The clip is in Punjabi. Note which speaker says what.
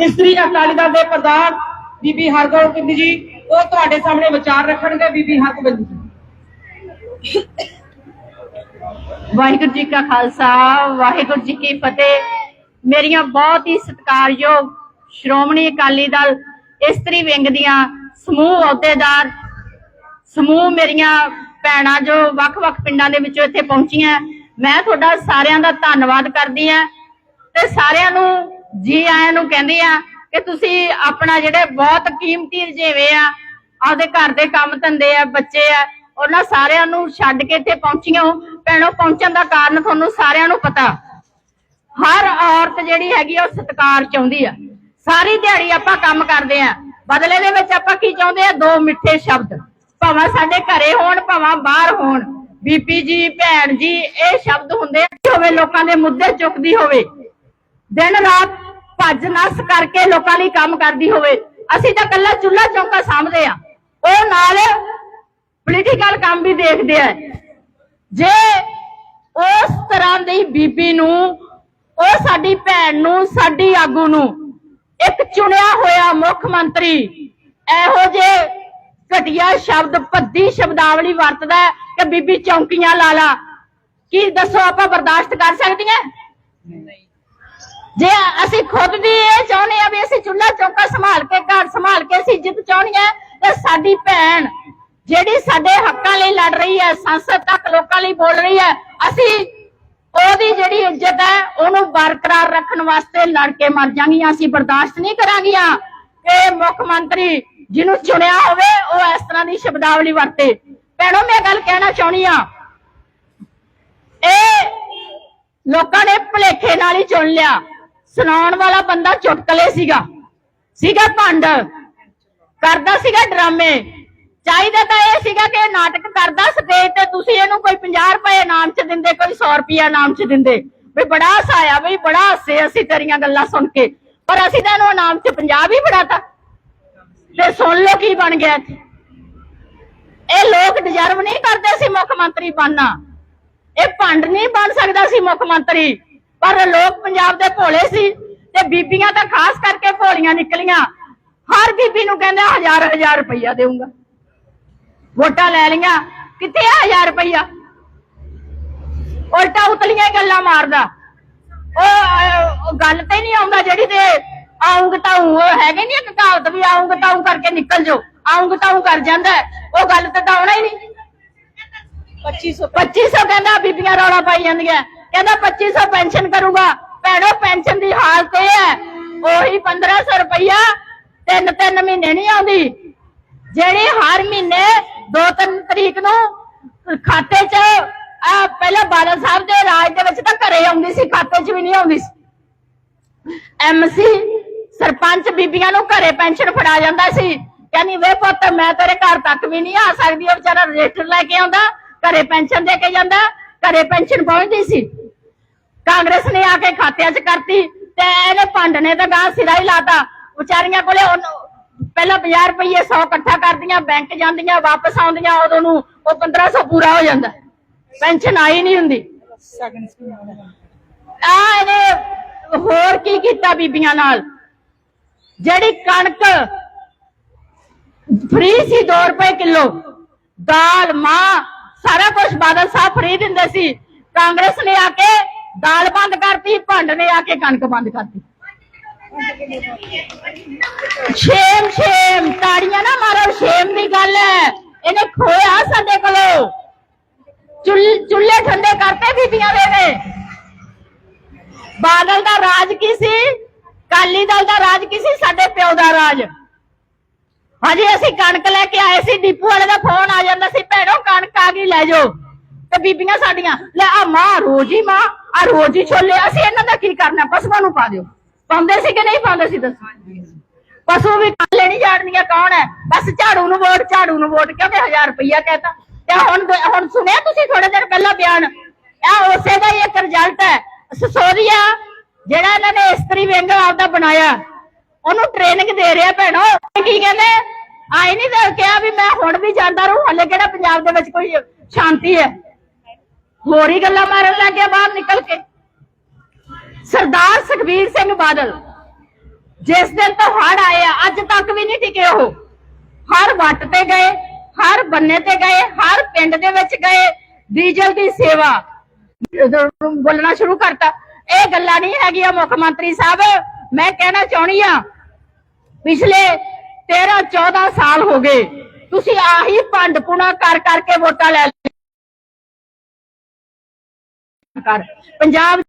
Speaker 1: ਇਸਤਰੀ ਅਕਾਲੀ ਦਲ ਦੇ ਪ੍ਰਧਾਨ ਬੀਬੀ ਹਰਗੋਬਿੰਦ ਜੀ, ਉਹ ਤੁਹਾਡੇ ਸਾਹਮਣੇ ਵਿਚਾਰ ਰੱਖਣਗੇ ਬੀਬੀ ਹਰਗੋਬਿੰਦ ਜੀ।
Speaker 2: ਵਾਹਿਗੁਰੂ ਜੀ ਕਾ ਖਾਲਸਾ, ਵਾਹਿਗੁਰੂ ਜੀ ਕੀ ਫਤਿਹ। ਮੇਰੀਆਂ ਬਹੁਤ ਹੀ ਸਤਿਕਾਰਯੋਗ ਸ਼੍ਰੋਮਣੀ ਅਕਾਲੀ ਦਲ ਇਸਤਰੀ ਵਿੰਗ ਦੀਆਂ ਸਮੂਹ ਅਹੁਦੇਦਾਰ, ਸਮੂਹ ਮੇਰੀਆਂ ਭੈਣਾਂ ਜੋ ਵੱਖ-ਵੱਖ ਪਿੰਡਾਂ ਦੇ ਵਿੱਚੋਂ ਇੱਥੇ ਪਹੁੰਚੀਆਂ। ਮੈਂ ਤੁਹਾਡਾ ਸਾਰਿਆਂ ਦਾ ਧੰਨਵਾਦ ਕਰਦੀ ਹਾਂ ਤੇ ਸਾਰਿਆਂ ਨੂੰ ਜੀ ਆਇਆਂ ਨੂੰ ਕਹਿੰਦੇ ਆ ਕਿ ਤੁਸੀਂ ਆਪਣਾ ਜਿਹੜੇ ਬਹੁਤ ਕੀਮਤੀ ਰਜੇਵੇ ਆ, ਆਪਦੇ ਘਰ ਦੇ ਕੰਮ ਧੰਦੇ ਆ, ਬੱਚੇ ਆ, ਉਹਨਾਂ ਸਾਰਿਆਂ ਨੂੰ ਛੱਡ ਕੇ ਇੱਥੇ ਪਹੁੰਚੀਆਂ ਭੈਣੋ, ਪਹੁੰਚਣ ਦਾ ਕਾਰਨ ਤੁਹਾਨੂੰ ਸਾਰਿਆਂ ਨੂੰ ਪਤਾ। ਹਰ ਔਰਤ ਜਿਹੜੀ ਹੈਗੀ ਉਹ ਸਤਿਕਾਰ ਚਾਹੁੰਦੀ ਆ। ਸਾਰੀ ਦਿਹਾੜੀ ਆਪਾਂ ਕੰਮ ਕਰਦੇ ਆ। ਬਦਲੇ ਦੇ ਵਿੱਚ ਆਪਾਂ ਕੀ ਚਾਹੁੰਦੇ ਆ? ਦੋ ਮਿੱਠੇ ਸ਼ਬਦ। ਭਾਵੇਂ ਸਾਡੇ ਘਰੇ ਹੋਣ, ਭਾਵੇਂ ਬਾਹਰ ਹੋਣ। ਬੀਪੀ ਜੀ, ਭੈਣ ਜੀ, ਇਹ ਸ਼ਬਦ ਹੁੰਦੇ ਹੋਵੇ ਲੋਕਾਂ ਦੇ ਮੁੱਦੇ ਚੁੱਕਦੀ ਹੋਵੇ। ਦਿਨ ਰਾਤ ਭੱਜ ਨੱਸ ਕਰਕੇ ਲੋਕਾਂ ਲਈ ਕੰਮ ਕਰਦੀ ਹੋਵੇ। ਅਸੀਂ ਤਾਂ ਕੱਲਾ ਚੁੱਲ੍ਹਾ ਚੌਂਕਾ ਸਾਂਭਦੇ ਆ ਉਹ ਨਾਲ ਪੋਲੀਟੀਕਲ ਕੰਮ ਵੀ ਦੇਖਦੇ ਆ। ਜੇ ਉਸ ਤਰ੍ਹਾਂ ਦੀ ਬੀਬੀ ਨੂੰ, ਉਹ ਸਾਡੀ ਭੈਣ ਨੂੰ, ਸਾਡੀ ਆਗੂ ਨੂੰ ਇੱਕ ਚੁਣਿਆ ਹੋਇਆ ਮੁੱਖ ਮੰਤਰੀ ਇਹੋ ਜੇ ਘਟੀਆ ਸ਼ਬਦ, ਭੱਦੀ ਸ਼ਬਦਾਵਲੀ ਵਰਤਦਾ ਕਿ ਬੀਬੀ ਚੌਂਕੀਆਂ ਲਾ ਲਾ। ਕੀ ਦੱਸੋ ਆਪਾਂ ਬਰਦਾਸ਼ਤ ਕਰ ਸਕਦੀਆਂ? ਜੇ ਅਸੀਂ ਖੁਦ ਵੀ ਇਹ ਚਾਹੁੰਦੇ ਆ ਵੀ ਅਸੀਂ ਚੁੱਲ੍ਹਾ ਚੌਕਾ ਸੰਭਾਲ ਕੇ, ਘਰ ਸੰਭਾਲ ਕੇ ਅਸੀਂ ਇੱਜ਼ਤ ਚਾਹੁੰਦੀ ਹੈ, ਤੇ ਸਾਡੀ ਭੈਣ ਜਿਹੜੀ ਸਾਡੇ ਹੱਕਾਂ ਲਈ ਲੜ ਰਹੀ ਹੈ, ਸੰਸਦ ਤੱਕ ਲੋਕਾਂ ਲਈ ਬੋਲ ਰਹੀ ਹੈ, ਅਸੀਂ ਉਹਦੀ ਜਿਹੜੀ ਇੱਜ਼ਤ ਹੈ, ਉਹਨੂੰ ਬਰਕਰਾਰ ਰੱਖਣ ਵਾਸਤੇ ਲੜ ਕੇ ਮਰ ਜਾਾਂਗੀਆਂ। ਅਸੀਂ ਬਰਦਾਸ਼ਤ ਨਹੀਂ ਕਰਾਂਗੀਆਂ ਕਿ ਮੁੱਖ ਮੰਤਰੀ ਜਿਹਨੂੰ ਚੁਣਿਆ ਹੋਵੇ, ਉਹ ਇਸ ਤਰ੍ਹਾਂ ਦੀ ਸ਼ਬਦਾਵਲੀ ਵਰਤੇ। ਭੈਣੋ, ਮੈਂ ਗੱਲ ਕਹਿਣਾ ਚਾਹੁੰਦੀ ਆ ਇਹ ਲੋਕਾਂ ਨੇ ਭਲੇਖੇ ਨਾਲ ਹੀ ਚੁਣ ਲਿਆ। ਸੁਣਾਉਣ ਵਾਲਾ ਬੰਦਾ ਚੁਟਕਲੇ ਸੀਗਾ। ਸੀਗਾ ਭੰਡ। ਕਰਦਾ ਸੀਗਾ ਡਰਾਮੇ। ਚਾਹੀਦਾ ਤਾਂ ਇਹ ਸੀਗਾ ਕਿ ਇਹ ਨਾਟਕ ਕਰਦਾ ਸਟੇਜ ਤੇ ਤੁਸੀਂ ਇਹਨੂੰ ਕੋਈ 50 ਰੁਪਏ ਇਨਾਮ ਚ ਦਿੰਦੇ, ਕੋਈ 100 ਰੁਪਏ ਇਨਾਮ ਚ ਦਿੰਦੇ। ਵੀ ਬੜਾ ਹਸਾਇਆ ਵੀ ਬੜਾ ਹੱਸੇ ਅਸੀਂ ਤੇਰੀਆਂ ਗੱਲਾਂ ਸੁਣ ਕੇ। ਪਰ ਅਸੀਂ ਤਾਂ ਇਹਨੂੰ ਇਨਾਮ ਚ 50 ਹੀ ਫੜਾਤਾ। ਤੇ ਸੁਣ ਲਓ ਕੀ ਬਣ ਗਿਆ ਇੱਥੇ। ਇਹ ਲੋਕ ਡਿਜ਼ਰਵ ਨਹੀਂ ਕਰਦੇ ਸੀ ਮੁੱਖ ਮੰਤਰੀ ਬਣਨਾ। ਇਹ ਭੰਡ ਨਹੀਂ ਬਣ ਸਕਦਾ ਸੀ ਮੁੱਖ ਮੰਤਰੀ। ਪਰ ਲੋਕ ਪੰਜਾਬ ਦੇ ਭੋਲੇ ਸੀ ਤੇ ਬੀਬੀਆਂ ਤਾਂ ਖਾਸ ਕਰਕੇ ਭੋਲੀਆਂ ਨਿਕਲੀਆਂ। ਹਰ ਬੀਬੀ ਨੂੰ ਕਹਿੰਦਾ ਹਜ਼ਾਰ ਹਜ਼ਾਰ ਰੁਪਈਆ ਦੇਊਂਗਾ। ਵੋਟਾਂ ਲੈ ਲਈਆਂ। ਕਿੱਥੇ ਆ ਹਜ਼ਾਰ ਰੁਪਈਆ? ਉਲਟਾ ਉਤਲੀਆਂ ਗੱਲਾਂ ਮਾਰਦਾ। ਉਹ ਗੱਲ ਤੇ ਨਹੀਂ ਆਉਂਦਾ ਜਿਹੜੀ ਤੇ ਆਉਂਗ ਤਾਉ ਹੈਗੇ ਨਹੀਂ ਇੱਕ ਕਹਾਵਤ ਵੀ ਆਉਂਗ ਤਾਉ ਕਰਕੇ ਨਿਕਲ ਜਾਓ। ਆਉਂਗ ਤਾਉ ਕਰ ਜਾਂਦਾ। ਉਹ ਗੱਲ ਤੇ ਤਾਂ ਆਉਣਾ ਹੀ ਨਹੀਂ। 2500 2500 ਕਹਿੰਦਾ ਬੀਬੀਆਂ ਰੌਲਾ ਪਾਈ ਜਾਂਦੀਆਂ। ਕਹਿੰਦਾ 2500 ਪੈਨਸ਼ਨ ਕਰੂਗਾ। ਭੈਣੋ, ਪੈਨਸ਼ਨ ਦੀ ਹਾਲਤ ਇਹ ਹੈ, ਉਹੀ 1500 ਰੁਪਈਆ ਤਿੰਨ ਤਿੰਨ ਮਹੀਨੇ ਨਹੀਂ ਆਉਂਦੀ। ਜਿਹੜੀ ਹਰ ਮਹੀਨੇ ਦੋ ਤਿੰਨ ਤਰੀਕ ਨੂੰ ਖਾਤੇ 'ਚ, ਆ ਪਹਿਲਾਂ ਬਾਦਲ ਸਾਹਿਬ ਦੇ ਰਾਜ ਦੇ ਵਿੱਚ ਤਾਂ ਘਰੇ ਆਉਂਦੀ ਸੀ, ਖਾਤੇ 'ਚ ਵੀ ਨਹੀਂ ਆਉਂਦੀ ਸੀ। ਐਮਸੀ ਸਰਪੰਚ ਬੀਬੀਆਂ ਨੂੰ ਘਰੇ ਪੈਨਸ਼ਨ ਫੜਾ ਜਾਂਦਾ ਸੀ। ਕਹਿੰਦੀ, ਵੇ ਪੁੱਤ, ਮੈਂ ਤੇਰੇ ਘਰ ਤੱਕ ਵੀ ਨਹੀਂ ਆ ਸਕਦੀ, ਉਹ ਵਿਚਾਰਾ ਰਜਿਸਟਰ ਲੈ ਕੇ ਆਉਂਦਾ, ਘਰੇ ਪੈਨਸ਼ਨ ਦੇ ਕੇ ਜਾਂਦਾ, ਘਰੇ ਪੈਨਸ਼ਨ ਪਹੁੰਚਦੀ ਸੀ। ਕਾਂਗਰਸ ਨੇ ਆ ਕੇ ਖਾਤਿਆਂ 'ਚ ਕਰਤੀ ਤੇ ਇਹਨੇ ਭੰਡ ਨੇ ਤਾਂ ਗਾਂ ਸਿਰਾ ਹੀ ਲਾਤਾ। ਵਿਚਾਰੀਆਂ ਕੋਲੇ ਪਹਿਲਾਂ 50 ਰੁਪਏ 100 ਇਕੱਠਾ ਕਰਦੀਆਂ, ਬੈਂਕ ਜਾਂਦੀਆਂ, ਵਾਪਸ ਆਉਂਦੀਆਂ, ਉਦੋਂ ਨੂੰ ਉਹ 1500 ਪੂਰਾ ਹੋ ਜਾਂਦਾ। ਪੈਨਸ਼ਨ ਆਈ ਨਹੀਂ ਹੁੰਦੀ। ਆ ਇਹਨੇ ਹੋਰ ਕੀ ਕੀਤਾ ਬੀਬੀਆਂ ਨਾਲ? ਜਿਹੜੀ ਕਣਕ ਫ੍ਰੀ ਸੀ 2 ਰੁਪਏ ਕਿਲੋ, ਦਾਲ ਮਾਂ ਸਾਰਾ ਕੁਝ ਬਾਦਲ ਸਾਹਿਬ ਫ੍ਰੀ ਦਿੰਦੇ ਸੀ। ਕਾਂਗਰਸ ਨੇ ਆ ਕੇ ਦਾਲ ਬੰਦ ਕਰਤੀ, ਭੰਡ ਨੇ ਆ ਕੇ ਕਣਕ ਬੰਦ ਕਰਤੀ। ਸ਼ੇਮ ਸ਼ੇਮ ਤਾੜੀਆਂ ਨਾ ਮਾਰੋ ਸ਼ੇਮ ਦੀ ਗੱਲ ਹੈ। ਇਹਨੇ ਖੋਇਆ ਸਾਡੇ ਕੋਲੋਂ। ਚੁੱਲ੍ਹੇ ਠੰਡੇ ਕਰਤੇ ਬੀਬੀਆਂ ਦੇ ਨੇ। ਬਾਦਲ ਦਾ ਰਾਜ ਕੀ ਸੀ? ਕਾਲੀ ਦਲ ਦਾ ਰਾਜ ਕੀ ਸੀ? ਸਾਡੇ ਪਿਓ ਦਾ ਰਾਜ। ਹਾਂਜੀ, ਅਸੀਂ ਕਣਕ ਲੈ ਕੇ ਆਏ ਸੀ, ਡਿਪੂ ਵਾਲੇ ਦਾ ਫੋਨ ਆ ਜਾਂਦਾ ਸੀ, ਭੈਣੋ, ਕਣਕ ਆ ਗਈ, ਲੈ ਜਾਓ। ਤੇ ਬੀਬੀਆਂ ਸਾਡੀਆਂ। ਲੈ, ਆ ਮਾਂ ਰੋਜ਼ੀ ਮਾਂ, ਆ ਰੋਜ਼ ਛੋਲੇ। ਅਸੀਂ ਇਹਨਾਂ ਦਾ ਕੀ ਕਰਨਾ? ਪਸ਼ੂਆਂ ਨੂੰ ਪਾ ਦਿਓ। ਪਾਉਂਦੇ ਸੀ ਕਿ ਨਹੀਂ ਪਾਉਂਦੇ ਸੀ ਦੱਸੋ? ਪਸ਼ੂ ਵੀ ਕਾਲੇ ਨਹੀਂ ਜਾਣਦੀਆਂ ਕੌਣ ਹੈ? ਬਸ ਝਾੜੂ ਨੂੰ ਵੋਟ, ਝਾੜੂ ਨੂੰ ਵੋਟ, ਕਿਉਂਕਿ 1000 ਰੁਪਈਆ ਕਹਤਾ। ਤੇ ਹੁਣ ਹੁਣ ਸੁਣਿਆ ਤੁਸੀਂ ਥੋੜੇ ਦਿਨ ਪਹਿਲਾਂ ਬਿਆਨ? ਇਹ ਉਸੇ ਦਾ ਹੀ ਇੱਕ ਰਿਜ਼ਲਟ ਹੈ। ਸਸੋਰੀਆ, ਜਿਹੜਾ ਇਹਨਾਂ ਨੇ ਇਸਤਰੀ ਵਿੰਗ ਆਪਦਾ ਬਣਾਇਆ, ਉਹਨੂੰ ਟ੍ਰੇਨਿੰਗ ਦੇ ਰਿਹਾ ਭੈਣੋ। ਕੀ ਕਹਿੰਦੇ? ਆਈ ਨਹੀਂ ਤਾਂ ਕਿਹਾ ਵੀ ਮੈਂ ਹੁਣ ਵੀ ਜਾਂਦਾ ਰਹੂੰ, ਹਲੇ ਕਿਹੜਾ ਪੰਜਾਬ ਦੇ ਵਿੱਚ ਕੋਈ ਸ਼ਾਂਤੀ ਹੈ। ਹੋਰ ਹੀ ਗੱਲਾਂ ਮਾਰਨ ਲੱਗ ਗਿਆ ਬਾਹਰ ਨਿਕਲ ਕੇ। ਸਰਦਾਰ ਸੁਖਬੀਰ ਸਿੰਘ ਬਾਦਲ, ਜਿਸ ਦਿਨ ਤੋਂ ਹੜ ਆਏ ਆ, ਅੱਜ ਤੱਕ ਵੀ ਨਹੀਂ ਟਿਕੇ ਉਹ। ਹਰ ਵੱਟ ਤੇ ਗਏ, ਹਰ ਬੰਨੇ ਤੇ ਗਏ, ਹਰ ਪਿੰਡ ਦੇ ਵਿੱਚ ਗਏ, ਡੀਜ਼ਲ ਦੀ ਸੇਵਾ। ਬੋਲਣਾ ਸ਼ੁਰੂ ਕਰਤਾ। ਇਹ ਗੱਲਾਂ ਨਹੀਂ ਹੈਗੀਆਂ ਮੁੱਖ ਮੰਤਰੀ ਸਾਹਿਬ। ਮੈਂ ਕਹਿਣਾ ਚਾਹੁੰਦੀ ਆ ਪਿਛਲੇ 13 14 ਸਾਲ ਹੋ ਗਏ, ਤੁਸੀਂ ਆਹੀ ਭੰਡਪੁਣਾ ਕਰ ਕਰਕੇ ਵੋਟਾਂ ਲੈ ਲਈਆਂ। ਕਰ। ਪੰਜਾਬ